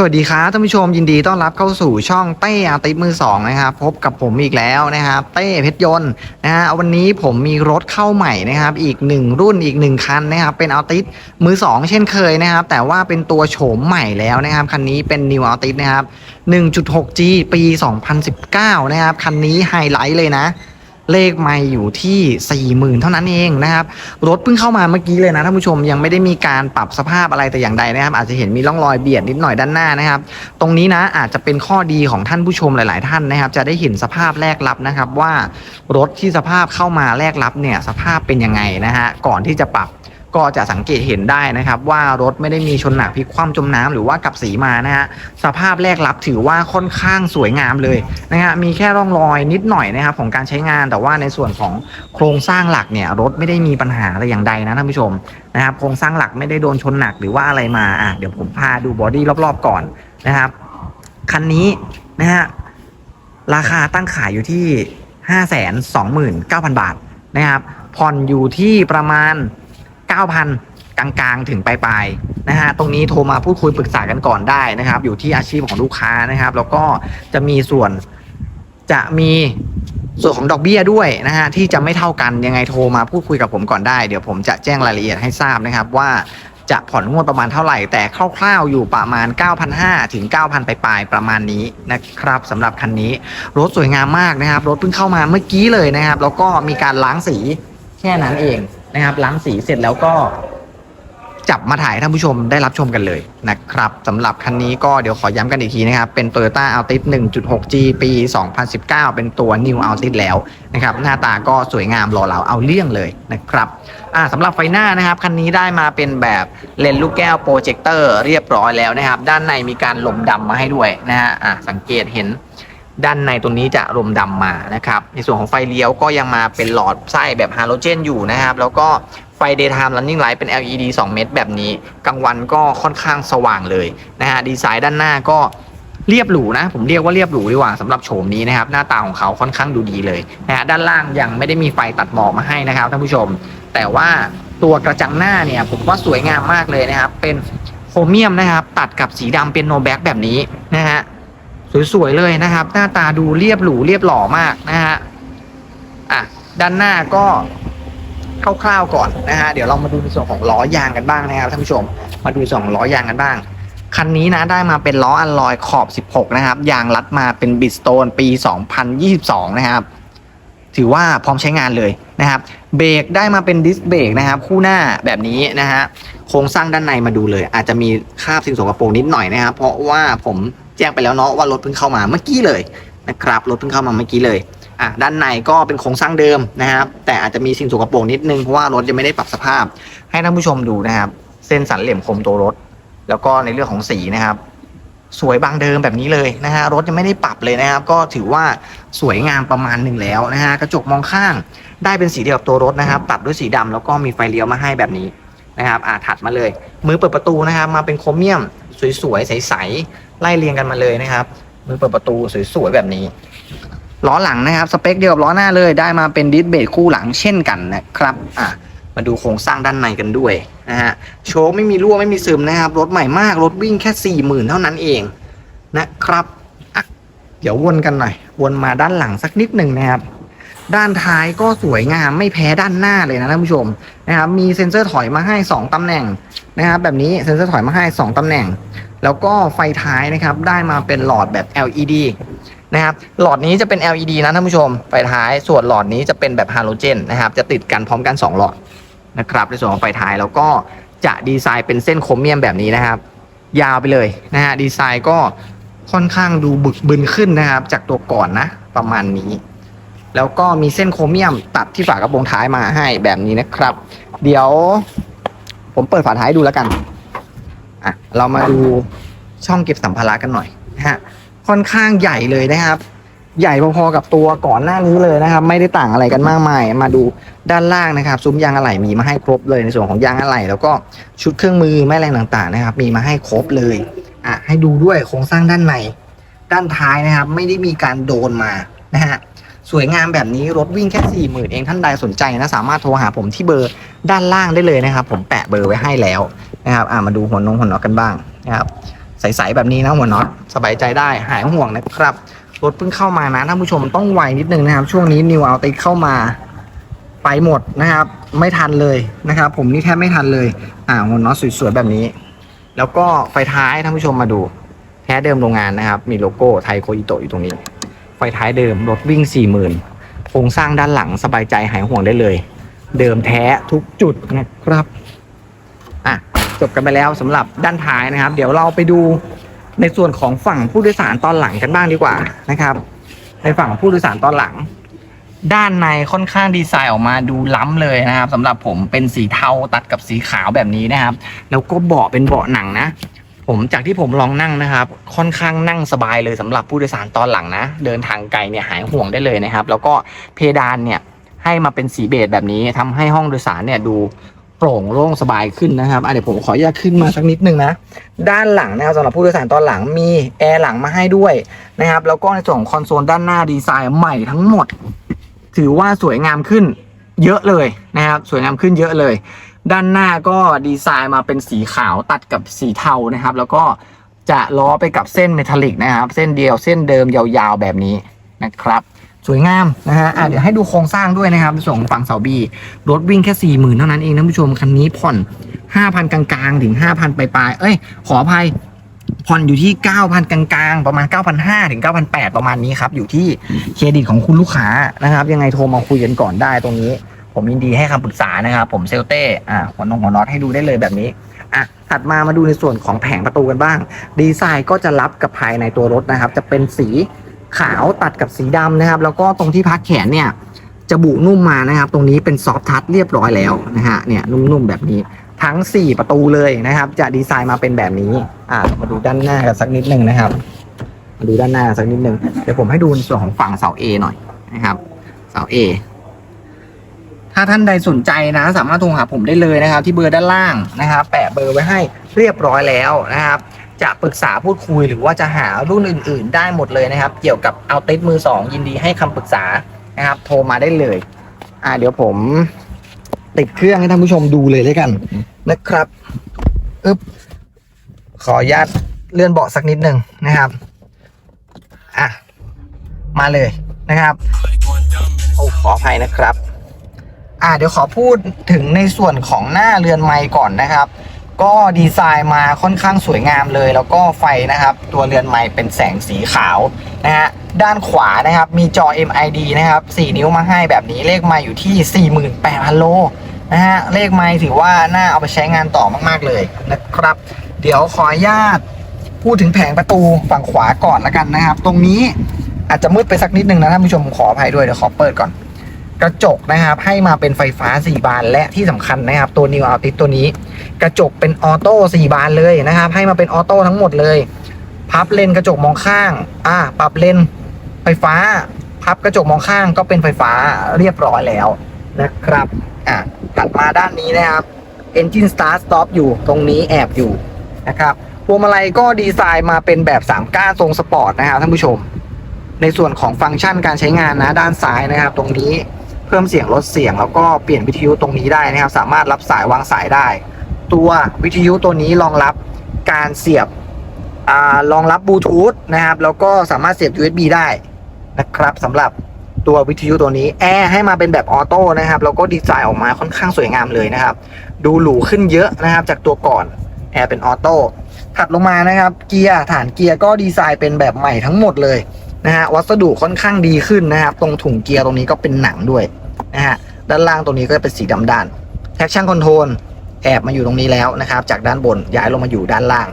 สวัสดีครับท่านผู้ชมยินดีต้อนรับเข้าสู่ช่องเต้อาติมือสองนะครับพบกับผมอีกแล้วนะครับเต้เพชรยนต์นะฮะวันนี้ผมมีรถเข้าใหม่นะครับอีกหนึ่งรุ่นอีกหนึ่งคันนะครับเป็นอัลติสมือสองเช่นเคยนะครับแต่ว่าเป็นตัวโฉมใหม่แล้วนะครับคันนี้เป็น New a l t i s นะครับ 1.6G ปี 2019 นะครับคันนี้ไฮไลท์เลยนะ เลขไม่อยู่ที่40,000เท่านั้นเองนะครับ รถเพิ่งเข้ามาเมื่อกี้เลยนะท่านผู้ชมยังไม่ได้มีการปรับสภาพอะไรแต่อย่างใดนะครับ อาจจะเห็นมีร่องรอยเบียดนิดหน่อยด้านหน้านะครับ ตรงนี้นะอาจจะเป็นข้อดีของท่านผู้ชมหลาย ๆ ท่านนะครับ จะได้เห็นสภาพแรกรับนะครับว่ารถที่สภาพเข้ามาแรกรับเนี่ยสภาพเป็นยังไงนะฮะก่อนที่จะปรับ ก็จะสังเกตเห็นได้นะครับ ว่ารถไม่ได้มีชนหนักพลิกคว่ำจมน้ำหรือว่ากับสีมานะฮะสภาพแรกรับถือว่าค่อนข้างสวยงามเลยนะฮะมีแค่ร่องรอยนิดหน่อยนะครับของการใช้งานแต่ว่าในส่วนของโครงสร้างหลักเนี่ยรถไม่ได้มีปัญหาอะไรอย่างใดนะท่านผู้ชมนะครับโครงสร้างหลักไม่ได้โดนชนหนักหรือว่าอะไรมาอะเดี๋ยวผมพาดูบอดี้รอบๆก่อนนะครับคันนี้นะฮะราคาตั้งขายอยู่ที่ 529,000 บาทนะครับผ่อนอยู่ที่ประมาณ 9,000 กลางๆ ถึงปลายๆนะฮะตรงนี้โทรมาพูดคุยปรึกษากันก่อนได้นะครับ อยู่ที่อาชีพของลูกค้านะครับ แล้วก็จะมีส่วนจะมีส่วนของดอกเบี้ยด้วยนะฮะที่จะไม่เท่ากันยังไงโทรมาพูดคุยกับผมก่อนได้เดี๋ยวผมจะแจ้งรายละเอียดให้ทราบนะครับว่าจะผ่อนงวดประมาณเท่าไหร่ แต่คร่าวๆอยู่ประมาณ 9,500 ถึง 9,000ปลายๆประมาณนี้นะครับสำหรับคันนี้รถสวยงามมากนะครับ รถเพิ่งเข้ามาเมื่อกี้เลยนะครับ แล้วก็มีการล้างสีแค่นั้นเอง นะครับ ล้างสีเสร็จแล้วก็จับมาถ่ายท่านผู้ชมได้รับชมกันเลยนะครับสำหรับคันนี้ก็เดี๋ยวขอย้ำกันอีกทีนะครับ เป็น Toyota Altis 1.6G ปี 2019 เป็นตัว New Altis แล้วนะครับ หน้าตาก็สวยงามหล่อเหลาเอาเรื่องเลยนะครับอ่าสำหรับไฟหน้านะครับ คันนี้ได้มาเป็นแบบเลนส์ลูกแก้วโปรเจคเตอร์เรียบร้อยแล้วนะครับ ด้านในมีการลมดำมาให้ด้วยนะฮะอ่าสังเกตเห็น ด้านในตรงนี้จะลมดำมานะครับ ในส่วนของไฟเลี้ยวก็ยังมาเป็นหลอดไส้แบบฮาโลเจนอยู่นะครับ แล้วก็ไฟ daytime running light เป็น LED 2 เม็ดแบบนี้กลางวันก็ค่อนข้างสว่างเลยนะฮะดีไซน์ด้านหน้าก็เรียบหรูนะ ผมเรียกว่าเรียบหรูดีกว่าสำหรับโฉมนี้นะครับ หน้าตาของเขาค่อนข้างดูดีเลยนะฮะด้านล่างยังไม่ได้มีไฟตัดหมอกมาให้นะครับท่านผู้ชม แต่ว่าตัวกระจังหน้าเนี่ยผมว่าสวยงามมากเลยนะครับ เป็นโครเมียมนะครับ ตัดกับสีดำเป็นโนแบ็กแบบนี้นะฮะ สวยๆเลยนะครับ หน้าตาดูเรียบหรูเรียบหล่อมากนะฮะอะด้านหน้าก็คร่าวๆก่อนนะฮะเดี๋ยวเรามาดูในส่วนของล้อยางกันบ้างนะครับท่านผู้ชม มาดูส่วนของล้อยางกันบ้าง คันนี้นะได้มาเป็นล้ออัลลอยขอบ 16 นะครับ ยางรัดมาเป็นบิสโตนปี 2022 นะครับ ถือว่าพร้อมใช้งานเลยนะครับ เบรกได้มาเป็นดิสเบรกนะครับ คู่หน้าแบบนี้นะฮะโครงสร้างด้านในมาดูเลย อาจจะมีคราบสิ่งสกปรกนิดหน่อยนะครับ เพราะว่าผม แจ้งไปแล้วเนาะว่ารถเพิ่งเข้ามาเมื่อกี้เลยนะครับรถเพิ่งเข้ามาเมื่อกี้เลยอะด้านในก็เป็นโครงสร้างเดิมนะครับ แต่อาจจะมีสิ่งสกปรกนิดนึงเพราะว่ารถยังไม่ได้ปรับสภาพ ให้ท่านผู้ชมดูนะครับ เส้นสันเหลี่ยมคมตัวรถ แล้วก็ในเรื่องของสีนะครับ สวยบางเดิมแบบนี้เลยนะฮะรถยังไม่ได้ปรับเลยนะครับ ก็ถือว่าสวยงามประมาณหนึ่งแล้วนะฮะกระจกมองข้างได้เป็นสีเดียวกับตัวรถนะครับตัดด้วยสีดำแล้วก็มีไฟเลี้ยวมาให้แบบนี้นะครับอ่าถัดมาเลย มือเปิดประตูนะครับ มาเป็นโครเมียม สวยๆใสๆไล่เรียงกันมาเลยนะครับมือเปิดประตูสวยๆแบบนี้ล้อหลังนะครับสเปคเดียวกับล้อหน้าเลยได้มาเป็นดิสเบรกคู่หลังเช่นกันนะครับอะมาดูโครงสร้างด้านในกันด้วยนะฮะโชว์ไม่มีรั่วไม่มีซึมนะครับ รถใหม่มากรถวิ่งแค่สี่หมื่นเท่านั้นเองนะครับอะเดี๋ยววนกันหน่อย วนมาด้านหลังสักนิดหนึ่งนะครับ ด้านท้ายก็สวยงามไม่แพ้ด้านหน้าเลยนะท่านผู้ชมนะครับมีเซ็นเซอร์ถอยมาให้ 2ตำแหน่งนะครับแบบนี้เซ็นเซอร์ถอยมาให้ 2ตำแหน่ง แล้วก็ไฟท้ายนะครับได้มาเป็นหลอดแบบ LED นะครับหลอดนี้จะเป็น LED นะท่านผู้ชมไฟท้ายส่วนหลอดนี้จะเป็นแบบฮาโลเจนนะครับจะติดกันพร้อมกัน 2 หลอดนะครับในส่วนของไฟท้ายแล้วก็จะดีไซน์เป็นเส้นโครเมียมแบบนี้นะครับ ยาวไปเลยนะฮะดีไซน์ก็ค่อนข้างดูบึกบึนขึ้นนะครับ จากตัวก่อนนะประมาณนี้ แล้วก็มีเส้นโครเมียมตัดที่ฝากระโปรงท้ายมาให้แบบนี้นะครับ เดี๋ยว ผมเปิดฝาท้ายดูแล้วกันอะเรามาดูช่องเก็บสัมภาระกันหน่อยนะฮะค่อนข้างใหญ่เลยนะครับ ใหญ่พอๆกับตัวก่อนหน้านี้เลยนะครับ ไม่ได้ต่างอะไรกันมากมาย มาดูด้านล่างนะครับซุ้มยางอะไหล่มีมาให้ครบเลยในส่วนของยางอะไหล่แล้วก็ชุดเครื่องมือแม่แรงต่างๆนะครับ มีมาให้ครบเลยอะให้ดูด้วยโครงสร้างด้านในด้านท้ายนะครับ ไม่ได้มีการโดนมานะฮะ สวยงามแบบนี้รถวิ่งแค่สี่หมื่นเองท่านใดสนใจนะ สามารถโทรหาผมที่เบอร์ด้านล่างได้เลยนะครับ ผมแปะเบอร์ไว้ให้แล้วนะครับอ่ามาดูหัวนงหัวน็อตกันบ้างนะครับใสๆแบบนี้นะหัวน็อตสบายใจได้หายห่วงนะครับรถเพิ่งเข้ามานะท่านผู้ชมต้องไวนิดนึงนะครับ ช่วงนี้นิวเอาติเข้ามาไปหมดนะครับ ไม่ทันเลยนะครับ ผมนี่แทบไม่ทันเลย อ่าหัวน็อตสวยๆแบบนี้ แล้วก็ไฟท้ายท่านผู้ชมมาดู แท้เดิมโรงงานนะครับ มีโลโก้ไทยโคอิโตะอยู่ตรงนี้ ไฟท้ายเดิมรถวิ่ง 40,000โครงสร้างด้านหลังสบายใจหายห่วงได้เลย เดิมแท้ทุกจุดนะครับอะจบกันไปแล้วสำหรับด้านท้ายนะครับ เดี๋ยวเราไปดูในส่วนของฝั่งผู้โดยสารตอนหลังกันบ้างดีกว่านะครับ ในฝั่งผู้โดยสารตอนหลัง ด้านในค่อนข้างดีไซน์ออกมาดูล้ำเลยนะครับสำหรับผมเป็นสีเทาตัดกับสีขาวแบบนี้นะครับ แล้วก็เบาะเป็นเบาะหนังนะ ผมจากที่ผมลองนั่งนะครับ ค่อนข้างนั่งสบายเลยสำหรับผู้โดยสารตอนหลังนะ เดินทางไกลเนี่ยหายห่วงได้เลยนะครับ แล้วก็เพดานเนี่ยให้มาเป็นสีเบจแบบนี้ทำให้ห้องโดยสารเนี่ยดูโปร่งโล่งสบายขึ้นนะครับอะเดี๋ยวผมขออนุญาตขึ้นมาสักนิดนึงนะ ด้านหลังนะครับสำหรับผู้โดยสารตอนหลังมีแอร์หลังมาให้ด้วยนะครับ แล้วก็ในส่วนของคอนโซลด้านหน้าดีไซน์ใหม่ทั้งหมด ถือว่าสวยงามขึ้นเยอะเลยนะครับ สวยงามขึ้นเยอะเลย ด้านหน้าก็ดีไซน์มาเป็นสีขาวตัดกับสีเทานะครับ แล้วก็จะล้อไปกับเส้นเมทัลลิกนะครับ เส้นเดียวเส้นเดิมยาวๆแบบนี้นะครับ สวยงามนะฮะอะเดี๋ยวให้ดูโครงสร้างด้วยนะครับส่งฝั่งเสาบีรถวิ่งแค่สี่หมื่นเท่านั้นเองท่านผู้ชมคันนี้ผ่อนห้าพันกลางๆ ถึงห้าพันปลายๆเอ้ย ขออภัยผ่อนอยู่ที่ 9,000 กลางๆ ประมาณ 9,500 ถึง 9,800 ประมาณนี้ครับ อยู่ที่เครดิตของคุณลูกค้านะครับ ยังไงโทรมาคุยกันก่อนได้ตรงนี้ ผมยินดีให้คำปรึกษานะครับ ผมเซลเต้อ่าหัวนงหัวน็อตให้ดูได้เลยแบบนี้อะถัดมามาดูในส่วนของแผงประตูกันบ้าง ดีไซน์ก็จะรับกับภายในตัวรถนะครับ จะเป็นสีขาวตัดกับสีดำนะครับ แล้วก็ตรงที่พักแขนเนี่ยจะบุนุ่มมานะครับ ตรงนี้เป็นซอฟทัชเรียบร้อยแล้วนะฮะเนี่ยนุ่มๆแบบนี้ทั้ง 4 ประตูเลยนะครับ จะดีไซน์มาเป็นแบบนี้อ่ามาดูด้านหน้ากันสักนิดหนึ่งนะครับ มาดูด้านหน้าสักนิดหนึ่งเดี๋ยวผมให้ดูในส่วนของฝั่งเสา A หน่อยนะครับ เสา A ถ้าท่านใดสนใจนะ สามารถโทรหาผมได้เลยนะครับ ที่เบอร์ด้านล่างนะครับ แปะเบอร์ไว้ให้เรียบร้อยแล้วนะครับ จะปรึกษาพูดคุยหรือว่าจะหารุ่นอื่น ๆ ได้หมดเลยนะครับ เกี่ยวกับเอาติดมือสองยินดีให้คำปรึกษานะครับ โทรมาได้เลย อ่าเดี๋ยวผมติดเครื่องให้ท่านผู้ชมดูเลยด้วยกันนะครับอึ๊บขออนุญาตเลื่อนเบาะสักนิดหนึ่งนะครับอะมาเลยนะครับโอ้ขออภัยนะครับ อ่าเดี๋ยวขอพูดถึงในส่วนของหน้าเรือนไม้ก่อนนะครับ ก็ดีไซน์มาค่อนข้างสวยงามเลย แล้วก็ไฟนะครับ ตัวเรือนไม้เป็นแสงสีขาวนะฮะด้านขวานะครับมีจอ MID นะครับ 4 นิ้วมาให้แบบนี้เลขไม้อยู่ที่ 48,000 โลนะฮะเลขไม้ถือว่าน่าเอาไปใช้งานต่อมากๆเลยนะครับ เดี๋ยวขออนุญาตพูดถึงแผงประตูฝั่งขวาก่อนละกันนะครับ ตรงนี้อาจจะมืดไปสักนิดนึงนะท่านผู้ชมขออภัยด้วยเดี๋ยวขอเปิดก่อน กระจกนะครับ ให้มาเป็นไฟฟ้า 4 บาน และที่สำคัญนะครับ ตัว New Altis ตัวนี้ กระจกเป็นออโต้4บานเลยนะครับ ให้มาเป็นออโต้ทั้งหมดเลย พับเลนกระจกมองข้าง อ่า ปรับเลนไฟฟ้า พับกระจกมองข้างก็เป็นไฟฟ้าเรียบร้อยแล้วนะครับ อะถัดมาด้านนี้นะครับ Engine Start Stop อยู่ตรงนี้แอบอยู่นะครับพวงมาลัยก็ดีไซน์มาเป็นแบบ3ก้านทรงสปอร์ตนะครับท่านผู้ชม ในส่วนของฟังก์ชันการใช้งานนะด้านซ้ายนะครับ ตรงนี้ เพิ่มเสียงลดเสียง แล้วก็เปลี่ยนวิทยุตรงนี้ได้นะครับ สามารถรับสายวางสายได้ ตัววิทยุตัวนี้รองรับการเสียบรองรับบลูทูธนะครับ แล้วก็สามารถเสียบ USB ได้นะครับสำหรับตัววิทยุตัวนี้แอร์ให้มาเป็นแบบออโต้นะครับแล้วก็ดีไซน์ออกมาค่อนข้างสวยงามเลยนะครับ ดูหรูขึ้นเยอะนะครับ จากตัวก่อนแอร์เป็นออโต้ถัดลงมานะครับ เกียร์ฐานเกียร์ก็ดีไซน์เป็นแบบใหม่ทั้งหมดเลย นะฮะวัสดุค่อนข้างดีขึ้นนะครับ ตรงถุงเกียร์ตรงนี้ก็เป็นหนังด้วยนะฮะด้านล่างตรงนี้ก็เป็นสีดำด้าน traction control แอบมาอยู่ตรงนี้แล้วนะครับ จากด้านบนย้ายลงมาอยู่ด้านล่าง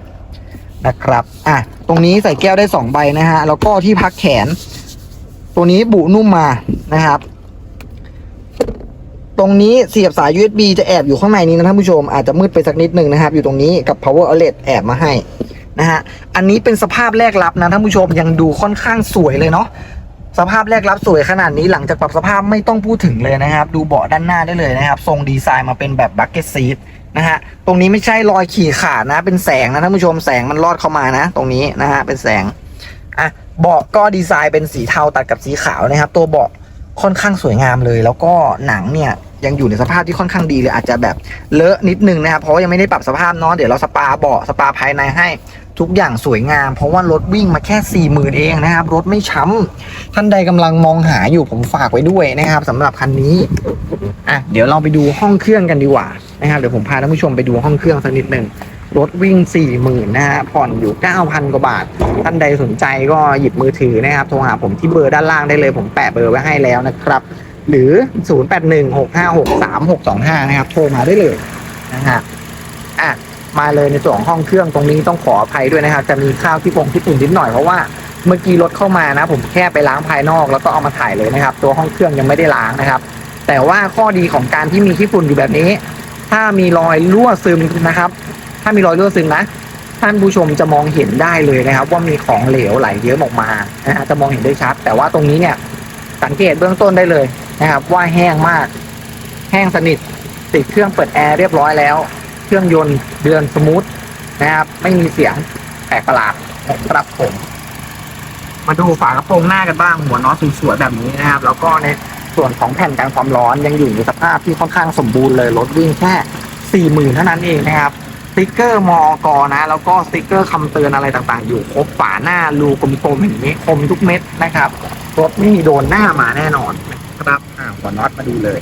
นะครับอะตรงนี้ใส่แก้วได้ 2 ใบนะฮะแล้วก็ที่พักแขน ตัวนี้บุนุ่มมานะครับ ตรงนี้เสียบสาย USB จะแอบอยู่ข้างในนี้นะท่านผู้ชมอาจจะมืดไปสักนิดหนึ่งนะครับ อยู่ตรงนี้กับ power outlet แอบมาให้ นะฮะ อันนี้เป็นสภาพแรกรับนะท่านผู้ชมยังดูค่อนข้างสวยเลยเนาะสภาพแรกรับสวยขนาดนี้หลังจากปรับสภาพไม่ต้องพูดถึงเลยนะครับ ดูเบาะด้านหน้าได้เลยนะครับ ทรงดีไซน์มาเป็นแบบ bucket seat นะฮะ ตรงนี้ไม่ใช่รอยขีดขาดนะ เป็นแสงนะท่านผู้ชมแสงมันลอดเข้ามานะ ตรงนี้นะฮะเป็นแสงอะเบาะก็ดีไซน์เป็นสีเทาตัดกับสีขาวนะครับ ตัวเบาะค่อนข้างสวยงามเลย แล้วก็หนังเนี่ย ยังอยู่ในสภาพที่ค่อนข้างดีเลยอาจจะแบบเลอะนิดนึงนะครับเพราะว่ายังไม่ได้ปรับสภาพเนาะเดี๋ยวเราสปาเบาะสปาภายในให้ทุกอย่างสวยงาม เพราะว่ารถวิ่งมาแค่4ี่หมื่นเองนะครับ รถไม่ช้ำท่านใดกำลังมองหาอยู่ผมฝากไว้ด้วยนะครับสำหรับคันนี้อะเดี๋ยวเราไปดูห้องเครื่องกันดีกว่านะครับเดี๋ยวผมพาท่านผู้ชมไปดูห้องเครื่องสักนิดหนึ่งรถวิ่ง4ี่หมื่นนะฮะผ่อนอยู่ 9,000 กว่าบาท ท่านใดสนใจก็หยิบมือถือนะครับโทรหาผมที่เบอร์ด้านล่างได้เลยผมแปะเบอร์ไว้ให้แล้วนะครับ หรือ 0816563625 นะครับ โทรมาได้เลยนะฮะอะมาเลยในส่วนของห้องเครื่องตรงนี้ต้องขออภัยด้วยนะครับ จะมีข้าวที่ปงที่ปุ่นนิดหน่อยเพราะว่าเมื่อกี้รถเข้ามานะ ผมแค่ไปล้างภายนอกแล้วก็เอามาถ่ายเลยนะครับ ตัวห้องเครื่องยังไม่ได้ล้างนะครับ แต่ว่าข้อดีของการที่มีขี้ฝุ่นอยู่แบบนี้ ถ้ามีรอยรั่วซึมนะครับ ถ้ามีรอยรั่วซึมนะท่านผู้ชมจะมองเห็นได้เลยนะครับ ว่ามีของเหลวไหลเยิ้มออกมานะฮะจะมองเห็นได้ชัด แต่ว่าตรงนี้เนี่ยสังเกตเบื้องต้นได้เลย นะครับ ว่าแห้งมาก แห้งสนิท ติดเครื่องเปิดแอร์เรียบร้อยแล้ว เครื่องยนต์เดือนสมูทนะครับ ไม่มีเสียงแปลกประหลาดนะครับผม มาดูฝากระโปรงหน้ากันบ้างหัวน็อตสวยๆแบบนี้นะครับ แล้วก็ในส่วนของแผ่นกันความร้อนยังอยู่ในสภาพที่ค่อนข้างสมบูรณ์เลยรถวิ่งแค่สี่หมื่นเท่านั้นเองนะครับสติกเกอร์มอกนะ แล้วก็สติกเกอร์คำเตือนอะไรต่างๆ อยู่ครบฝาหน้ารูกลมๆอย่างนี้คมทุกเม็ดนะครับ รถไม่มีโดนหน้ามาแน่นอนนะครับ หัวน็อตมาดูเลย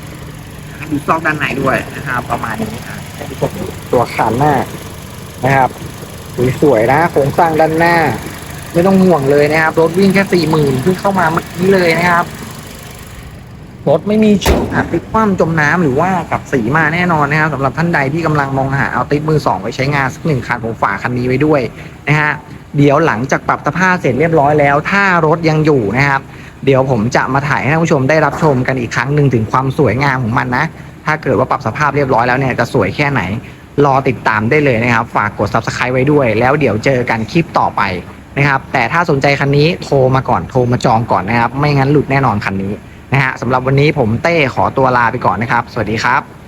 ให้ดูซอกด้านในด้วยนะครับ ประมาณนี้อะให้ดูตัวขานหน้านะครับสวยๆนะโครงสร้างด้านหน้า ไม่ต้องห่วงเลยนะครับรถวิ่งแค่สี่หมื่นเพิ่งเข้ามาเมื่อกี้เลยนะครับรถไม่มีฉุกหักพลิกคว่ำจมน้ำหรือว่ากับสีมาแน่นอนนะครับสำหรับท่านใดที่กำลังมองหาเอาติดมือสองไว้ใช้งานสักหนึ่งคันผมฝากคันนี้ไว้ด้วยนะฮะเดี๋ยวหลังจากปรับสภาพเสร็จเรียบร้อยแล้ว ถ้ารถยังอยู่นะครับ เดี๋ยวผมจะมาถ่ายให้ท่านผู้ชมได้รับชมกันอีกครั้งหนึ่งถึงความสวยงามของมันนะ ถ้าเกิดว่าปรับสภาพเรียบร้อยแล้วเนี่ยจะสวยแค่ไหน รอติดตามได้เลยนะครับ ฝากกด subscribe ไว้ด้วย แล้วเดี๋ยวเจอกันคลิปต่อไปนะครับ แต่ถ้าสนใจคันนี้โทรมาก่อนโทรมาจองก่อนนะครับ ไม่งั้นหลุดแน่นอนคันนี้นะฮะสำหรับวันนี้ผมเต้ขอตัวลาไปก่อนนะครับ สวัสดีครับ